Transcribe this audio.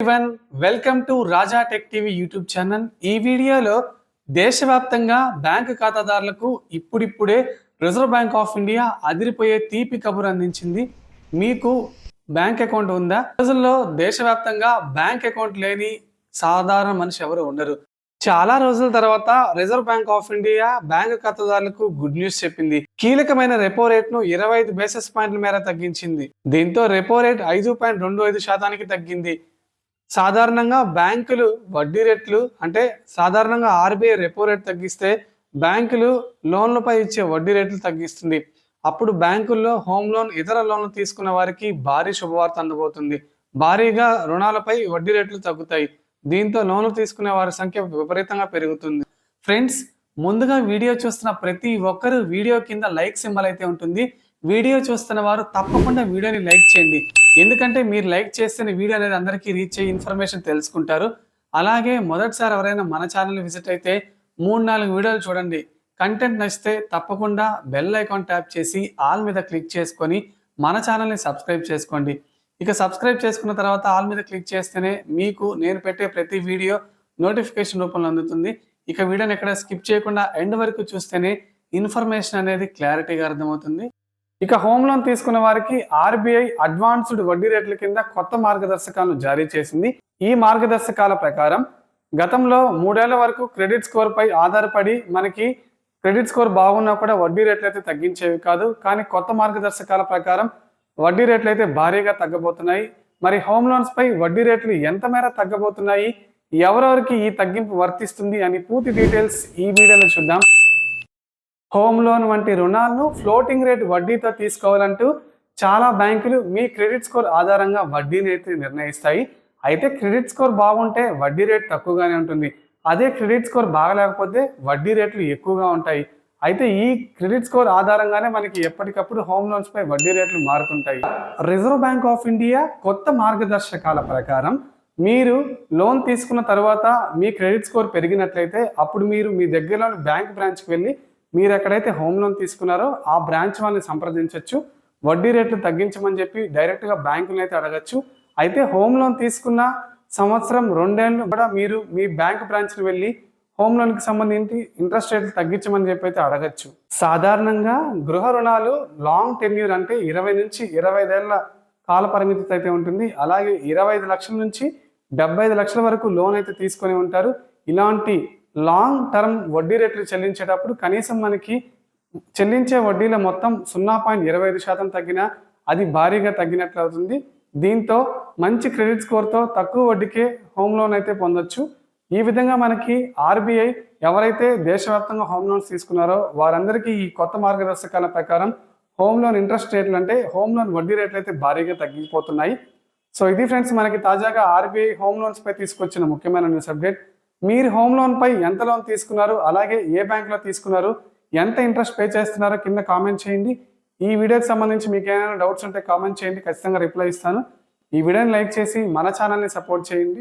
One welcome to Raja tech TV YouTube channel ఈ వీడియోలో దేశవ్యాప్తంగా బ్యాంకు ఖాతాదారులకు ఇప్పుడిప్పుడే రిజర్వ్ బ్యాంక్ ఆఫ్ ఇండియా అదిరిపోయే తీపి కబురు అందించింది. మీకు బ్యాంక్ అకౌంట్ ఉందా? రోజుల్లో దేశవ్యాప్తంగా బ్యాంక్ అకౌంట్ లేని సాధారణ మనిషి ఎవరు ఉండరు. చాలా రోజుల తర్వాత Reserve Bank of India bank ఖాతాదారులకు గుడ్ న్యూస్ చెప్పింది. కీలకమైన రెపో రేట్ను ఇరవై ఐదు బేసిస్ పాయింట్ల మేర తగ్గించింది. దీంతో రెపో రేట్ ఐదు పాయింట్ రెండు ఐదు శాతానికి తగ్గింది. సాధారణంగా బ్యాంకులు వడ్డీ రేట్లు అంటే సాధారణంగా ఆర్బీఐ రెపో రేట్ తగ్గిస్తే బ్యాంకులు లోన్లపై ఇచ్చే వడ్డీ రేట్లు తగ్గిస్తుంది. అప్పుడు బ్యాంకుల్లో హోమ్ లోన్ ఇతర లోన్లు తీసుకున్న వారికి భారీ శుభవార్త అందబోతుంది. భారీగా రుణాలపై వడ్డీ రేట్లు తగ్గుతాయి. దీంతో లోన్లు తీసుకునే వారి సంఖ్య విపరీతంగా పెరుగుతుంది. ఫ్రెండ్స్ ముందుగా వీడియో చూస్తున్న ప్రతి ఒక్కరు వీడియో కింద లైక్ సింబల్ అయితే ఉంటుంది. వీడియో చూస్తున్న వారు తప్పకుండా వీడియోని లైక్ చేయండి. ఎందుకంటే మీరు లైక్ చేస్తేనే వీడియో అనేది అందరికీ రీచ్ అయ్యి ఇన్ఫర్మేషన్ తెలుసుకుంటారు. అలాగే మొదటిసారి ఎవరైనా మన ఛానల్ విజిట్ అయితే మూడు నాలుగు వీడియోలు చూడండి. కంటెంట్ నచ్చితే తప్పకుండా బెల్ ఐకాన్ ట్యాప్ చేసి ఆల్ మీద క్లిక్ చేసుకొని మన ఛానల్ని సబ్స్క్రైబ్ చేసుకోండి. ఇక సబ్స్క్రైబ్ చేసుకున్న తర్వాత ఆల్ మీద క్లిక్ చేస్తేనే మీకు నేను పెట్టే ప్రతి వీడియో నోటిఫికేషన్ రూపంలో అందుతుంది. ఇక వీడియోని ఎక్కడ స్కిప్ చేయకుండా ఎండ్ వరకు చూస్తేనే ఇన్ఫర్మేషన్ అనేది క్లారిటీగా అర్థమవుతుంది. ఇక హోమ్ లోన్ తీసుకున్న వారికి ఆర్బీఐ అడ్వాన్స్డ్ వడ్డీ రేట్ల కింద కొత్త మార్గదర్శకాలను జారీ చేసింది. ఈ మార్గదర్శకాల ప్రకారం గతంలో మూడేళ్ళ వరకు క్రెడిట్ స్కోర్ పై ఆధారపడి మనకి క్రెడిట్ స్కోర్ బాగున్నా కూడా వడ్డీ రేట్లు అయితే తగ్గించేవి కాదు. కానీ కొత్త మార్గదర్శకాల ప్రకారం వడ్డీ రేట్లు అయితే భారీగా తగ్గబోతున్నాయి. మరి హోమ్ లోన్స్ పై వడ్డీ రేట్లు ఎంత మేర తగ్గబోతున్నాయి? ఎవరెవరికి ఈ తగ్గింపు వర్తిస్తుంది అని పూర్తి డీటెయిల్స్ ఈ వీడియోలో చూద్దాం. హోమ్ లోన్ వంటి రుణాలను ఫ్లోటింగ్ రేట్ వడ్డీతో తీసుకోవాలంటూ చాలా బ్యాంకులు మీ క్రెడిట్ స్కోర్ ఆధారంగా వడ్డీని అయితే నిర్ణయిస్తాయి. అయితే క్రెడిట్ స్కోర్ బాగుంటే వడ్డీ రేట్ తక్కువగానే ఉంటుంది. అదే క్రెడిట్ స్కోర్ బాగలేకపోతే వడ్డీ రేట్లు ఎక్కువగా ఉంటాయి. అయితే ఈ క్రెడిట్ స్కోర్ ఆధారంగానే మనకి ఎప్పటికప్పుడు హోమ్ లోన్స్ పై వడ్డీ రేట్లు మారుతుంటాయి. రిజర్వ్ బ్యాంక్ ఆఫ్ ఇండియా కొత్త మార్గదర్శకాల ప్రకారం మీరు లోన్ తీసుకున్న తర్వాత మీ క్రెడిట్ స్కోర్ పెరిగినట్లయితే అప్పుడు మీరు మీ దగ్గరలోని బ్యాంక్ బ్రాంచ్కి వెళ్ళి మీరు ఎక్కడైతే హోమ్ లోన్ తీసుకున్నారో ఆ బ్రాంచ్ వాళ్ళని సంప్రదించవచ్చు వడ్డీ రేట్లు తగ్గించమని చెప్పి డైరెక్ట్గా బ్యాంకులను అయితే అడగచ్చు. అయితే హోమ్ లోన్ తీసుకున్న సంవత్సరం రెండేళ్ళు కూడా మీరు మీ బ్యాంక్ బ్రాంచ్కి వెళ్ళి హోమ్ లోన్కి సంబంధించి ఇంట్రెస్ట్ రేట్లు తగ్గించమని చెప్పి అయితే అడగచ్చు. సాధారణంగా గృహ రుణాలు లాంగ్ టెన్యూర్ అంటే ఇరవై నుంచి ఇరవై ఐదేళ్ళ కాల పరిమితి అయితే ఉంటుంది. అలాగే ఇరవై ఐదు లక్షల నుంచి డెబ్బై ఐదు లక్షల వరకు లోన్ అయితే తీసుకొని ఉంటారు. ఇలాంటి లాంగ్ టర్మ్ వడ్డీ రేట్లు చెల్లించేటప్పుడు కనీసం మనకి చెల్లించే వడ్డీల మొత్తం సున్నా పాయింట్ ఇరవై ఐదు శాతం తగ్గినా అది భారీగా తగ్గినట్లు అవుతుంది. దీంతో మంచి క్రెడిట్ స్కోర్తో తక్కువ వడ్డీకే హోమ్ లోన్ అయితే పొందొచ్చు. ఈ విధంగా మనకి ఆర్బీఐ ఎవరైతే దేశవ్యాప్తంగా హోమ్ లోన్స్ తీసుకున్నారో వారందరికీ ఈ కొత్త మార్గదర్శకాల ప్రకారం హోమ్ లోన్ ఇంట్రెస్ట్ రేట్లు అంటే హోమ్ లోన్ వడ్డీ రేట్లు అయితే భారీగా తగ్గిపోతున్నాయి. సో ఇది ఫ్రెండ్స్ మనకి తాజాగా ఆర్బీఐ హోమ్ లోన్స్ పై తీసుకొచ్చిన ముఖ్యమైన న్యూస్ అప్డేట్ మీరు హోమ్ లోన్ పై ఎంత లోన్ తీసుకున్నారు అలాగే ఏ బ్యాంక్లో తీసుకున్నారు ఎంత ఇంట్రెస్ట్ పే చేస్తున్నారో కింద కామెంట్ చేయండి. ఈ వీడియోకి సంబంధించి మీకు ఏమైనా డౌట్స్ ఉంటే కామెంట్ చేయండి ఖచ్చితంగా రిప్లై ఇస్తాను. ఈ వీడియోని లైక్ చేసి మన ఛానల్ని సపోర్ట్ చేయండి.